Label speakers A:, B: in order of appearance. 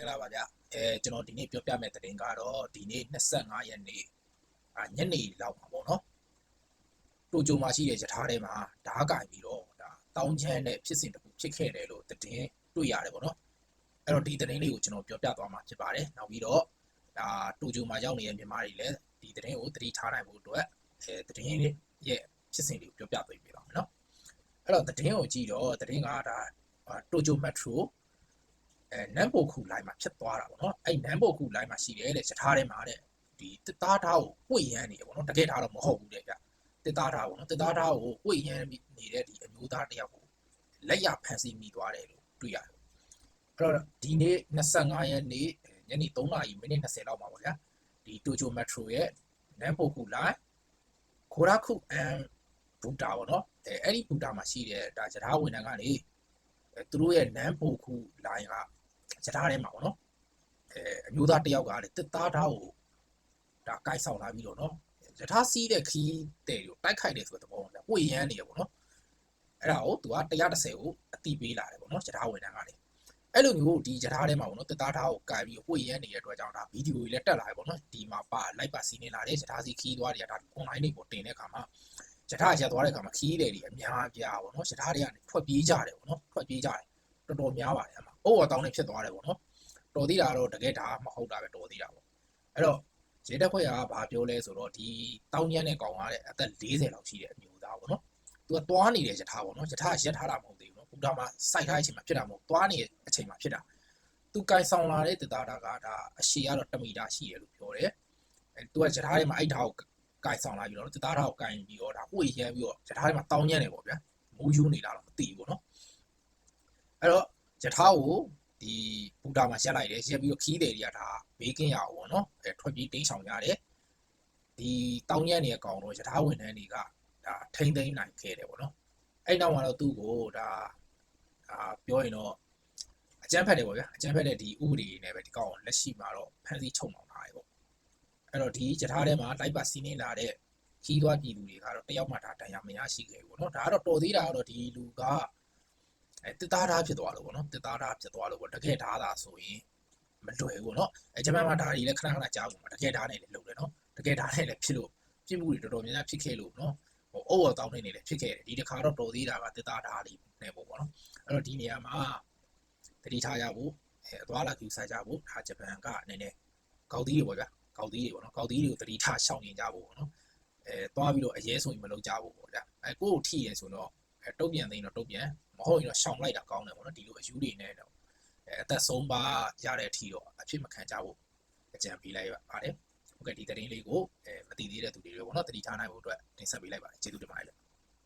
A: င်္ဂလာပါဗျအဲကျွန်တော်ဒီနေ့ပြောပြမယ့်သတင်းကတော့ဒီနေ့25ရက်နေ့အာညနေလောက်ပါပေါ့နော်တိုကျိုမှာရှိတဲ့ယထာထဲမှာဓားကင်ပြီးတော့ဒါတောင်းချမ်းတဲ့ဖြစ်စဉ်တစ်ခုဖြစ်ခဲ့တယ်လို့သတင်းတွေ့ရတယ်ပေါ့နော်အဲ့တော့ဒီသတင်းလေးကိုကျွန်တော်ပြောပြသွားမှာဖြစ်ပါတယ်နောက်ပြီးတော့ဒါတိုကျိုမှာရောက်နေတဲ့မြန်မာတွေလည်းဒီသတင်းကိုသတိထားနိုင်ဖို့အတွက်အဲသတင်းလေးရဲ့ဖြစ်စဉ်လေးကိုပြောပြပေးပေးပါမယ်နော်အဲ့တော့သတင်းကိုကြည့်တော့သတင်းကဒါတိုကျိုမက်ထရို အဲနမ်ပိုခုလိုင်းမှာဖြစ်သွားတာပေါ့နော်အဲ့နမ်ပိုခုလိုင်းမှာရှိတယ်တဲ့ယထာထဲမှာတဲ့ဒီတစ်သားသားကိုပွေရမ်းနေတယ်ပေါ့နော်တကယ်သားတော့မဟုတ်ဘူးတဲ့ဗျတစ်သားသားပေါ့နော်တစ်သားသားကိုပွေရမ်းနေတဲ့ဒီအမျိုးသားတစ်ယောက်ကိုလက်ရဖမ်းဆီးမိသွားတယ်လို့တွေ့ရတယ်အဲ့တော့ဒီနေ့25ရက်နေ့ညနေ3နာရီမိနစ်20လောက်မှာပေါ့ဗျာဒီတိုကျိုမက်ထရိုရဲ့နမ်ပိုခုလိုင်းခိုရာခုအန်ဘူတာပေါ့နော်အဲအဲ့ဒီဘူတာမှာရှိတဲ့ဒါယထာဝန်ထမ်းကနေအဲသူတို့ရဲ့နမ်ပိုခုလိုင်းက စတားထဲမှာပေါ့နော်အဲအမျိုးသားတစ်ယောက်ကလေတစ်သားသားကိုဒါကိုက်ဆောင်လာပြီးတော့နော်ယထာစီးတဲ့ခီးတဲ့ကိုတိုက်ခိုက်တယ်ဆိုတဲ့သဘောပေါ့ပွေရမ်းနေရပေါ့နော်အဲ့ဒါကိုသူက130ကိုအတိပေးလာတယ်ပေါ့နော်ယထာဝန်ထမ်းကလေအဲ့လိုမျိုးဒီယထာထဲမှာပေါ့နော်တစ်သားသားကိုကိုက်ပြီးပွေရမ်းနေတဲ့အတွက်ကြောင့်ဒါဗီဒီယိုကြီးလည်းတက်လာတယ်ပေါ့နော်ဒီမှာပါလိုက်ပါစီးနေလာတယ်ယထာစီခီးသွားတယ်ဒါ online တွေပေါ်တင်တဲ့အခါမှာယထာရက်သွားတဲ့အခါမှာခီးတယ်တွေအများပြားပေါ့နော်ယထာတွေကနေထွက်ပြေးကြတယ်ပေါ့နော်ထွက်ပြေးကြတယ်တော်တော်များပါတယ်အမှ အိုးအတောင်းနဲ့ဖြစ်သွားတယ်ပေါ့နော်တော်သေးတာတော့တကယ်ဒါမဟုတ်တာပဲတော်သေးတာပေါ့အဲ့တော့ရေတက်ခွက်ကဘာပြောလဲဆိုတော့ဒီတောင်းကျမ်းတဲ့ကောင်ကတဲ့အသက်40လောက်ရှိတဲ့အမျိုးသားပေါ့နော်သူကသွားနေတဲ့ယထာပေါ့နော်ယထာရက်ထားတာမဟုတ်သေးဘူးနော်ဘုရားမှာစိုက်ထားတဲ့အချိန်မှာဖြစ်တာမဟုတ်သွားနေတဲ့အချိန်မှာဖြစ်တာသူကင်ဆောင်လာတဲ့တသားတာကဒါအရှည်ကတော့1မီတာရှိတယ်လို့ပြောတယ်အဲသူကယထာထဲမှာအဲ့ဓာတ်ကိုကင်ဆောင်လာပြီးတော့တသားဓာတ်ကိုကင်ပြီးတော့ဒါပွေရမ်းပြီးတော့ယထာထဲမှာတောင်းကျမ်းတယ်ပေါ့ဗျာမိုးယူနေတာတော့မသိဘူးပေါ့နော်အဲ့တော့ ယထာကိုဒီဘူတာမှာရက်လိုက်တယ်ရက်ပြီးတော့ခီးတယ်တွေကဒါဘေးကင်းရအောင်ပေါ့နော်အဲထွက်ပြေးတိမ်းဆောင်ရတယ်ဒီတောင်းညံ့နေကောင်တော့ယထာဝန်ထမ်းတွေကဒါထိမ့်သိမ်းနိုင်ခဲ့တယ်ပေါ့နော်အဲ့နောက်မှာတော့သူ့ကိုဒါအာပြောရင်တော့အကြမ်းဖက်တယ်ပေါ့ဗျာအကြမ်းဖက်တဲ့ဒီဥပဒေနဲ့ပဲဒီကောင်လက်ရှိမှာတော့ဖမ်းဆီးချုပ်နှောင်ထားတယ်ပေါ့အဲ့တော့ဒီယထာထဲမှာလိုက်ပါစီးနေလာတဲ့ခီးသွားပြည်သူတွေကတော့တယောက်မှဒါတန်ရာမရရှိခဲ့ဘူးပေါ့နော်ဒါကတော့တော်သေးတာကတော့ဒီလူက အဲတစ်သားသားဖြစ်သွားလို့ပေါ့နော်တစ်သားသားဖြစ်သွားလို့ပေါ့တကယ်ဓာတ်သာဆိုရင်မလွယ်ဘူးနော်အဲဂျပန်မှာဓာတ်ကြီးလည်းခဏခဏကြားဘူးမှာတကယ်ဓာတ်နဲ့လည်းလုပ်တယ်နော်တကယ်ဓာတ်နဲ့လည်းဖြစ်လို့ပြစ်မှုတွေတော်တော်များများဖြစ်ခဲ့လို့နော်ဟိုအိုးတော်တောင်းနေနေလည်းဖြစ်ခဲ့တယ်ဒီတစ်ခါတော့တော်သေးတာကတစ်သားဓာတ်လေးနဲ့ပေါ့ပေါ့နော်အဲ့တော့ဒီနေရာမှာတတိထားရဖို့အဲအသွားလာကျူဆိုင်ကြဖို့ဒါဂျပန်ကအနေနဲ့ကောက်သီးတွေပေါ့ဗျာကောက်သီးတွေပေါ့နော်ကောက်သီးတွေကိုတတိထားရှောင်ရင်ကြဖို့ပေါ့နော်အဲသွားပြီးတော့အရေးဆိုရင်မလုပ်ကြဘူးပေါ့ဗျာအဲကိုယ့်ကိုထိရဲဆိုတော့အဲတုတ်ပြန်သိရင်တော့တုတ်ပြန် မဟုတ်ရင်တော့ရှောင်လိုက်တာကောင်းတယ်ပေါ့နော်ဒီလိုအယူတွေနဲ့တော့အဲအသက်ဆုံးပါရတဲ့အထိတော့အဖြစ်မခံကြဘူးအကြံပေးလိုက်ပါတယ်ဟုတ်ကဲ့ဒီသတင်းလေးကိုအဲမသိသေးတဲ့သူတွေရောပေါ့နော်တတိထားနိုင်ဖို့အတွက်တင်ဆက်ပေးလိုက်ပါတယ်ကျေးဇူးတင်ပါတယ်